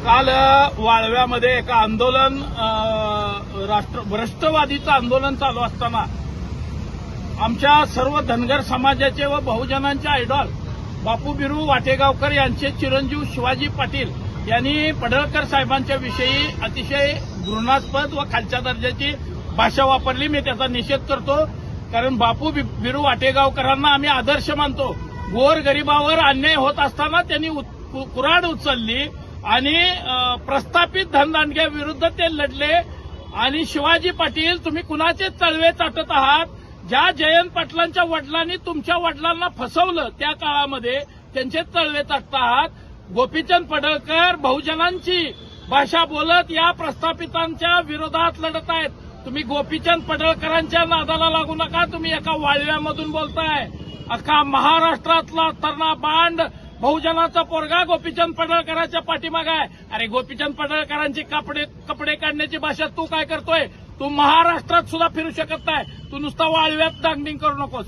काल वाळव्यामध्ये एका आंदोलन राष्ट्र भ्रष्टवादीचं आंदोलन चालू असताना आमच्या सर्व धनगर समाजाचे व बहुजनांचे आयडॉल बापू बिरू वाटेगावकर यांचे चिरंजीव शिवाजी पाटील यांनी पडळकर साहेबांच्या विषयी अतिशय घृणास्पद व खालच्या दर्जाची भाषा वापरली. मी त्याचा निषेध करतो. कारण बापू बि- बिरू वाटेगावकरांना आम्ही आदर्श मानतो. गोर गरिबावर अन्याय होत असताना त्यांनी उत- कुऱ्हाड उचलली. आणि प्रस्थापित प्रस्थापित धनदांडग्याविरुद्ध ते लढले. आणि शिवाजी पाटील तुम्ही कुणाचे चळवे चाटत आहात? ज्या जयंत पाटलांच्या वडिलांनी तुमच्या वडिलांना फसवलं त्या काळामध्ये त्यांचे तळवे चाटत आहात. गोपीचंद पडळकर बहुजनांची भाषा बोलत या प्रस्थापितांच्या विरोधात लढत आहेत. तुम्ही गोपीचंद पडळकरांच्या नादाला लागू नका तुम्ही एका वाळव्यामधून बोलताय. अख्खा महाराष्ट्रातला तरणा बांड बहुजनाचा पोरगा गोपीचंद पडळकरांच्या पाठीमागं आहे. अरे गोपीचंद पडळकरांची कपडे कपडे काढण्याची भाषा तू काय करतोय? तू महाराष्ट्रात सुद्धा फिरू शकत नाही. तू नुसता वाळव्यात दांगडिंग करू नकोस.